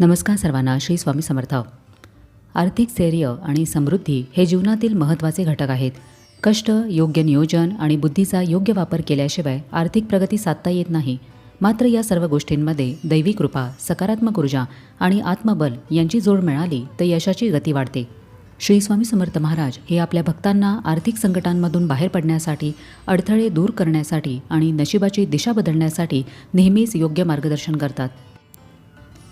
नमस्कार सर्वांना श्री स्वामी समर्थ. आर्थिक स्थैर्य आणि समृद्धी हे जीवनातील महत्त्वाचे घटक आहेत. कष्ट योग्य नियोजन आणि बुद्धीचा योग्य वापर केल्याशिवाय आर्थिक प्रगती साधता येत नाही. मात्र या सर्व गोष्टींमध्ये दैवी कृपा सकारात्मक ऊर्जा आणि आत्मबल यांची जोड मिळाली तर यशाची गती वाढते. श्री स्वामी समर्थ महाराज हे आपल्या भक्तांना आर्थिक संकटांमधून बाहेर पडण्यासाठी अडथळे दूर करण्यासाठी आणि नशिबाची दिशा बदलण्यासाठी नेहमीच योग्य मार्गदर्शन करतात.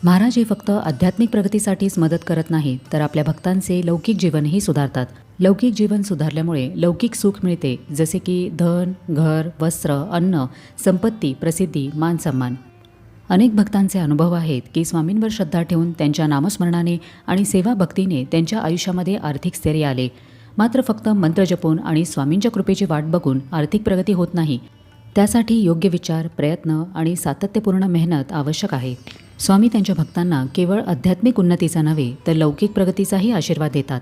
महाराज हे फक्त आध्यात्मिक प्रगतीसाठीच मदत करत नाही तर आपल्या भक्तांचे लौकिक जीवनही सुधारतात. लौकिक जीवन सुधारल्यामुळे लौकिक सुख मिळते जसे की धन घर वस्त्र अन्न संपत्ती प्रसिद्धी मान सन्मान. अनेक भक्तांचे अनुभव आहेत की स्वामींवर श्रद्धा ठेवून त्यांच्या नामस्मरणाने आणि सेवा भक्तीने त्यांच्या आयुष्यामध्ये आर्थिक स्थैर्य आले. मात्र फक्त मंत्र जपून आणि स्वामींच्या कृपेची वाट बघून आर्थिक प्रगती होत नाही. त्यासाठी योग्य विचार प्रयत्न आणि सातत्यपूर्ण मेहनत आवश्यक आहे. स्वामी त्यांच्या भक्तांना केवळ आध्यात्मिक उन्नतीचा नव्हे तर लौकिक प्रगतीचाही आशीर्वाद देतात.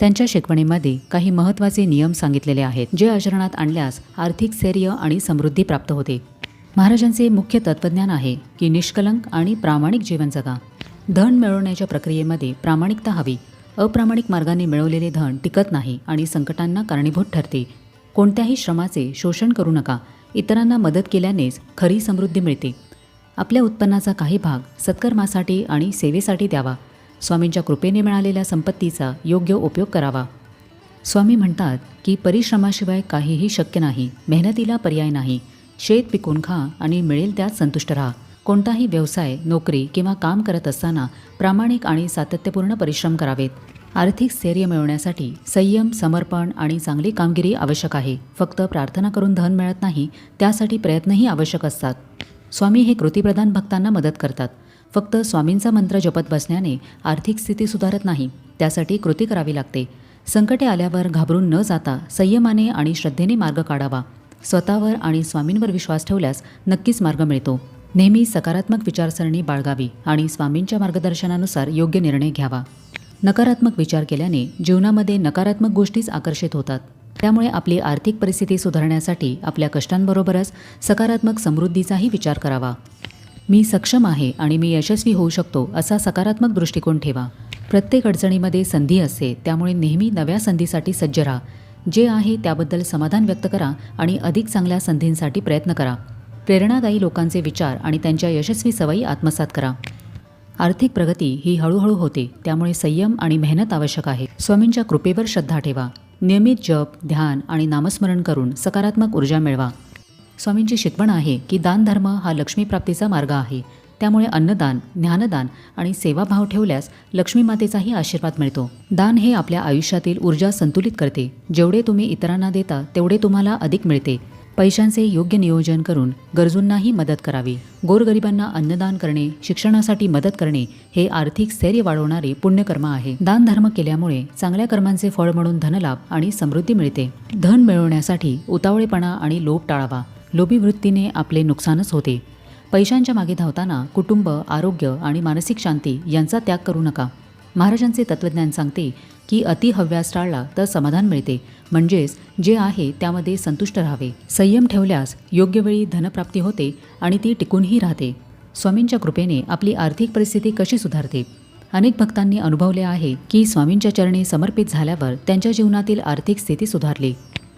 त्यांच्या शिकवणीमध्ये काही महत्त्वाचे नियम सांगितलेले आहेत जे आचरणात आणल्यास आर्थिक स्थैर्य आणि समृद्धी प्राप्त होते. महाराजांचे मुख्य तत्त्वज्ञान आहे की निष्कलंक आणि प्रामाणिक जीवन जगा. धन मिळवण्याच्या प्रक्रियेमध्ये प्रामाणिकता हवी. अप्रामाणिक मार्गाने मिळवलेले धन टिकत नाही आणि संकटांना कारणीभूत ठरते. कोणत्याही श्रमाचे शोषण करू नका. इतरांना मदत केल्यानेच खरी समृद्धी मिळते. आपल्या उत्पन्नाचा काही भाग सत्कर्मासाठी आणि सेवेसाठी द्यावा. स्वामींच्या कृपेने मिळालेल्या संपत्तीचा योग्य उपयोग करावा. स्वामी म्हणतात की परिश्रमाशिवाय काहीही शक्य नाही मेहनतीला पर्याय नाही. शेत पिकून खा आणि मिळेल त्यात संतुष्ट राहा. कोणताही व्यवसाय नोकरी किंवा काम करत असताना प्रामाणिक आणि सातत्यपूर्ण परिश्रम करावेत. आर्थिक स्थैर्य मिळवण्यासाठी संयम समर्पण आणि चांगली कामगिरी आवश्यक आहे. फक्त प्रार्थना करून धन मिळत नाही त्यासाठी प्रयत्नही आवश्यक असतात. स्वामी हे कृतीप्रधान भक्तांना मदत करतात. फक्त स्वामींचा मंत्र जपत बसण्याने आर्थिक स्थिती सुधारत नाही त्यासाठी कृती करावी लागते. संकटे आल्यावर घाबरून न जाता संयमाने आणि श्रद्धेने मार्ग काढावा. स्वतःवर आणि स्वामींवर विश्वास ठेवल्यास नक्कीच मार्ग मिळतो. नेहमी सकारात्मक विचारसरणी बाळगावी आणि स्वामींच्या मार्गदर्शनानुसार योग्य निर्णय घ्यावा. नकारात्मक विचार केल्याने जीवनामध्ये नकारात्मक गोष्टीच आकर्षित होतात. त्यामुळे आपली आर्थिक परिस्थिती सुधारण्यासाठी आपल्या कष्टांबरोबरच सकारात्मक समृद्धीचाही विचार करावा. मी सक्षम आहे आणि मी यशस्वी होऊ शकतो असा सकारात्मक दृष्टिकोन ठेवा. प्रत्येक अडचणीमध्ये संधी असते त्यामुळे नेहमी नव्या संधीसाठी सज्ज राहा. जे आहे त्याबद्दल समाधान व्यक्त करा आणि अधिक चांगल्या संधींसाठी प्रयत्न करा. प्रेरणादायी लोकांचे विचार आणि त्यांच्या यशस्वी सवयी आत्मसात करा. आर्थिक प्रगती ही हळूहळू होते त्यामुळे संयम आणि मेहनत आवश्यक आहे. स्वामींच्या कृपेवर श्रद्धा ठेवा. नियमित जप ध्यान आणि नामस्मरण करून सकारात्मक ऊर्जा मिळवा. स्वामींची शिकवण आहे की दानधर्म हा लक्ष्मीप्राप्तीचा मार्ग आहे. त्यामुळे अन्नदान ज्ञानदान आणि सेवाभाव ठेवल्यास लक्ष्मी मातेचाही आशीर्वाद मिळतो. दान हे आपल्या आयुष्यातील ऊर्जा संतुलित करते. जेवढे तुम्ही इतरांना देता तेवढे तुम्हाला अधिक मिळते. पैशांचे योग्य नियोजन करून गरजूंनाही मदत करावी. गोरगरिबांना अन्नदान करणे शिक्षणासाठी मदत करणे हे आर्थिक स्थैर्य वाढवणारे पुण्यकर्म आहे. दानधर्म केल्यामुळे चांगल्या कर्मांचे फळ म्हणून धनलाभ आणि समृद्धी मिळते. धन मिळवण्यासाठी उतावळेपणा आणि लोभ टाळावा. लोभी वृत्तीने आपले नुकसानच होते. पैशांच्या मागे धावताना कुटुंब आरोग्य आणि मानसिक शांती यांचा त्याग करू नका. महाराजांचे तत्त्वज्ञान सांगते की अति हव्यास टाळला तर समाधान मिळते. म्हणजेच जे आहे त्यामध्ये संतुष्ट राहावे. संयम ठेवल्यास योग्य वेळी धनप्राप्ती होते आणि ती टिकूनही राहते. स्वामींच्या कृपेने आपली आर्थिक परिस्थिती कशी सुधारते? अनेक भक्तांनी अनुभवले आहे की स्वामींच्या चरणी समर्पित झाल्यावर त्यांच्या जीवनातील आर्थिक स्थिती सुधारली.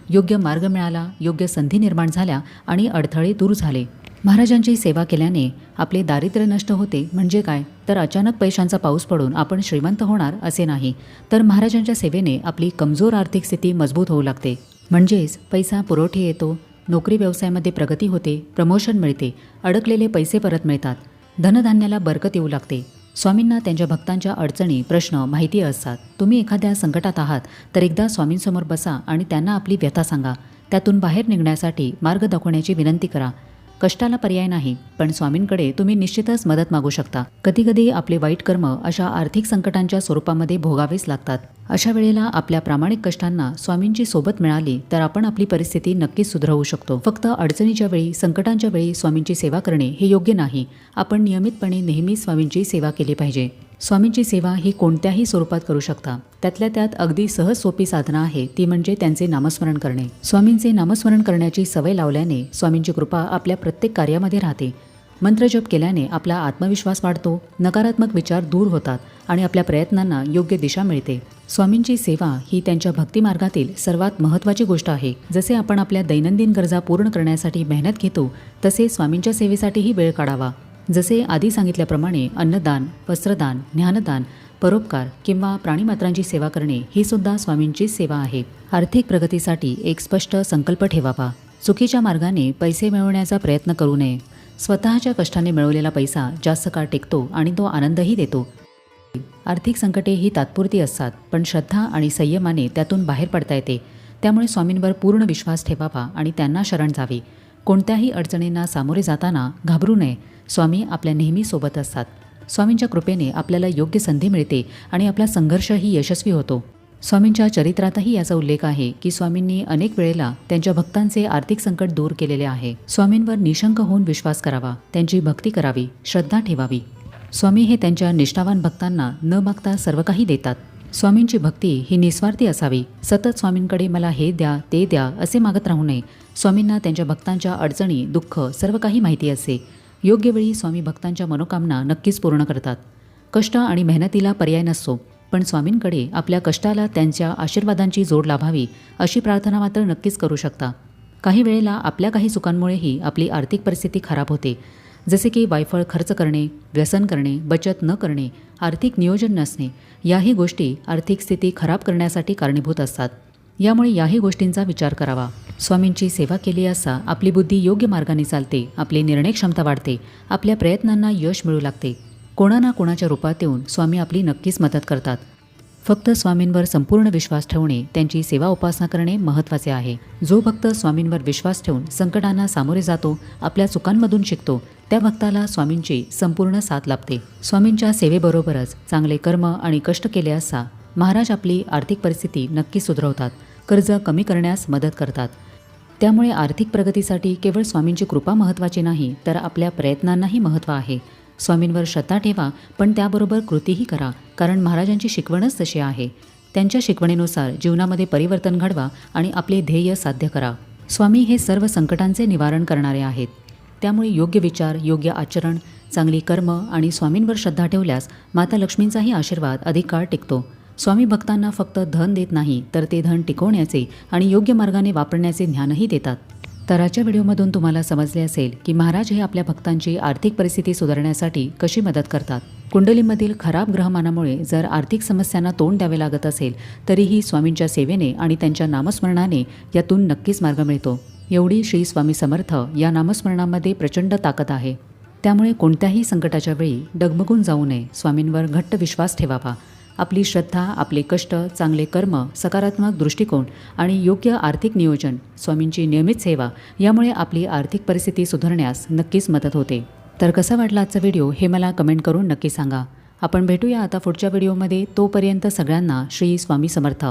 योग्य मार्ग मिळाला योग्य संधी निर्माण झाल्या आणि अडथळे दूर झाले. महाराजांची सेवा केल्याने आपले दारिद्र्य नष्ट होते. म्हणजे काय? तर अचानक पैशांचा पाऊस पडून आपण श्रीमंत होणार असे नाही. तर महाराजांच्या सेवेने आपली कमजोर आर्थिक स्थिती मजबूत होऊ लागते. म्हणजेच पैसा पुरवठे येतो नोकरी व्यवसायामध्ये प्रगती होते प्रमोशन मिळते अडकलेले पैसे परत मिळतात धनधान्याला बरकत येऊ लागते. स्वामींना त्यांच्या भक्तांच्या अडचणी प्रश्न माहिती असतात. तुम्ही एखाद्या संकटात आहात तर एकदा स्वामींसमोर बसा आणि त्यांना आपली व्यथा सांगा. त्यातून बाहेर निघण्यासाठी मार्ग दाखवण्याची विनंती करा. कष्टाला पर्याय नाही पण स्वामींकडे तुम्ही निश्चितच मदत मागू शकता. कधीकधी आपले वाईट कर्म अशा आर्थिक संकटांच्या स्वरूपामध्ये भोगावेच लागतात. अशा वेळेला आपल्या प्रामाणिक कष्टांना स्वामींची सोबत मिळाली तर आपण आपली परिस्थिती नक्कीच सुधारवू शकतो. फक्त अडचणीच्या वेळी संकटांच्या वेळी स्वामींची सेवा करणे हे योग्य नाही. आपण नियमितपणे नेहमी स्वामींची सेवा केली पाहिजे. स्वामींची सेवा ही कोणत्याही स्वरूपात करू शकता. त्यातल्या त्यात अगदी सहज सोपी साधना आहे ती म्हणजे त्यांचे नामस्मरण करणे. स्वामींचे नामस्मरण करण्याची सवय लावल्याने स्वामींची कृपा आपल्या प्रत्येक कार्यामध्ये राहते. मंत्रजप केल्याने आपला आत्मविश्वास वाढतो नकारात्मक विचार दूर होतात आणि आपल्या प्रयत्नांना योग्य दिशा मिळते. स्वामींची सेवा ही त्यांच्या भक्तिमार्गातील सर्वात महत्त्वाची गोष्ट आहे. जसे आपण आपल्या दैनंदिन गरजा पूर्ण करण्यासाठी मेहनत घेतो तसे स्वामींच्या सेवेसाठीही वेळ काढावा. जसे आधी सांगितल्याप्रमाणे अन्नदान वस्त्रदान ज्ञानदान परोपकार किंवा प्राणीमात्रांची सेवा करणे ही सुद्धा स्वामींचीच सेवा आहे. आर्थिक प्रगतीसाठी एक स्पष्ट संकल्प ठेवावा. चुकीच्या मार्गाने पैसे मिळवण्याचा प्रयत्न करू नये. स्वतःच्या कष्टाने मिळवलेला पैसा जास्त काळ टिकतो आणि तो आनंदही देतो. आर्थिक संकटे ही तात्पुरती असतात पण श्रद्धा आणि संयमाने त्यातून बाहेर पडता येते. त्यामुळे स्वामींवर पूर्ण विश्वास ठेवावा आणि त्यांना शरण जावे. कोणत्याही अडचणींना सामोरे जाताना घाबरू नये. स्वामी आपल्या नेहमी सोबत असतात. स्वामींच्या कृपेने आपल्याला योग्य संधी मिळते आणि आपला संघर्षही यशस्वी होतो. स्वामींच्या चरित्रातही याचा उल्लेख आहे की स्वामींनी अनेक वेळेला त्यांच्या भक्तांचे आर्थिक संकट दूर केलेले आहे. स्वामींवर निशंक होऊन विश्वास करावा त्यांची भक्ती करावी श्रद्धा ठेवावी. स्वामी हे त्यांच्या निष्ठावान भक्तांना न मागता सर्व काही देतात. स्वामींची भक्ती ही निस्वार्थी असावी. सतत स्वामींकडे मला हे द्या ते द्या असे मागत राहू नये. स्वामींना त्यांच्या भक्तांच्या अडचणी दुःख सर्व काही माहिती असे. योग्य वेळी स्वामी भक्तांच्या मनोकामना नक्कीच पूर्ण करतात. कष्ट आणि मेहनतीला पर्याय नसतो पण स्वामींकडे आपल्या कष्टाला त्यांच्या आशीर्वादांची जोड लाभावी अशी प्रार्थना मात्र नक्कीच करू शकता. काही वेळेला आपल्या काही चुकांमुळेही आपली आर्थिक परिस्थिती खराब होते. जसे की वायफळ खर्च करणे व्यसन करणे बचत न करणे आर्थिक नियोजन नसणे याही गोष्टी आर्थिक स्थिती खराब करण्यासाठी कारणीभूत असतात. यामुळे याही गोष्टींचा विचार करावा. स्वामींची सेवा केली असता आपली बुद्धी योग्य मार्गाने चालते आपली निर्णय क्षमता वाढते आपल्या प्रयत्नांना यश मिळू लागते. कोणा ना कोणाच्या रूपात येऊन स्वामी आपली नक्कीच मदत करतात. फक्त स्वामींवर संपूर्ण विश्वास ठेवणे त्यांची सेवा उपासना करणे महत्त्वाचे आहे. जो भक्त स्वामींवर विश्वास ठेवून संकटांना सामोरे जातो आपल्या चुकांमधून शिकतो त्या भक्ताला स्वामींची संपूर्ण साथ लाभते. स्वामींच्या सेवेबरोबरच चांगले कर्म आणि कष्ट केले असता महाराज आपली आर्थिक परिस्थिती नक्की सुधरवतात कर्ज कमी करण्यास मदत करतात. त्यामुळे आर्थिक प्रगतीसाठी केवळ स्वामींची कृपा महत्त्वाची नाही तर आपल्या प्रयत्नांनाही महत्त्व आहे. स्वामींवर श्रद्धा ठेवा पण त्याबरोबर कृतीही करा कारण महाराजांची शिकवणच तशी आहे. त्यांच्या शिकवणीनुसार जीवनामध्ये परिवर्तन घडवा आणि आपले ध्येय साध्य करा. स्वामी हे सर्व संकटांचे निवारण करणारे आहेत. त्यामुळे योग्य विचार योग्य आचरण चांगली कर्म आणि स्वामींवर श्रद्धा ठेवल्यास माता लक्ष्मींचाही आशीर्वाद अधिक काळ टिकतो. स्वामी भक्तांना फक्त धन देत नाही तर ते धन टिकवण्याचे आणि योग्य मार्गाने वापरण्याचे ज्ञानही देतात. तर आजच्या व्हिडिओमधून तुम्हाला समजले असेल की महाराज हे आपल्या भक्तांची आर्थिक परिस्थिती सुधारण्यासाठी कशी मदत करतात. कुंडलीमधील खराब ग्रहमानामुळे जर आर्थिक समस्यांना तोंड द्यावे लागत असेल तरीही स्वामींच्या सेवेने आणि त्यांच्या नामस्मरणाने यातून नक्कीच मार्ग मिळतो. एवढी श्री स्वामी समर्थ या नामस्मरणामध्ये प्रचंड ताकद आहे. त्यामुळे कोणत्याही संकटाच्या वेळी डगमगून जाऊ नये. स्वामींवर घट्ट विश्वास ठेवावा. आपली श्रद्धा आपले कष्ट चांगले कर्म सकारात्मक दृष्टिकोन आणि योग्य आर्थिक नियोजन स्वामींची नियमित सेवा यामुळे आपली आर्थिक परिस्थिती सुधारण्यास नक्कीच मदत होते. तर कसा वाटला आजचा व्हिडिओ हे मला कमेंट करून नक्की सांगा. आपण भेटूया आता पुढच्या व्हिडिओमध्ये. तोपर्यंत सगळ्यांना श्री स्वामी समर्थ.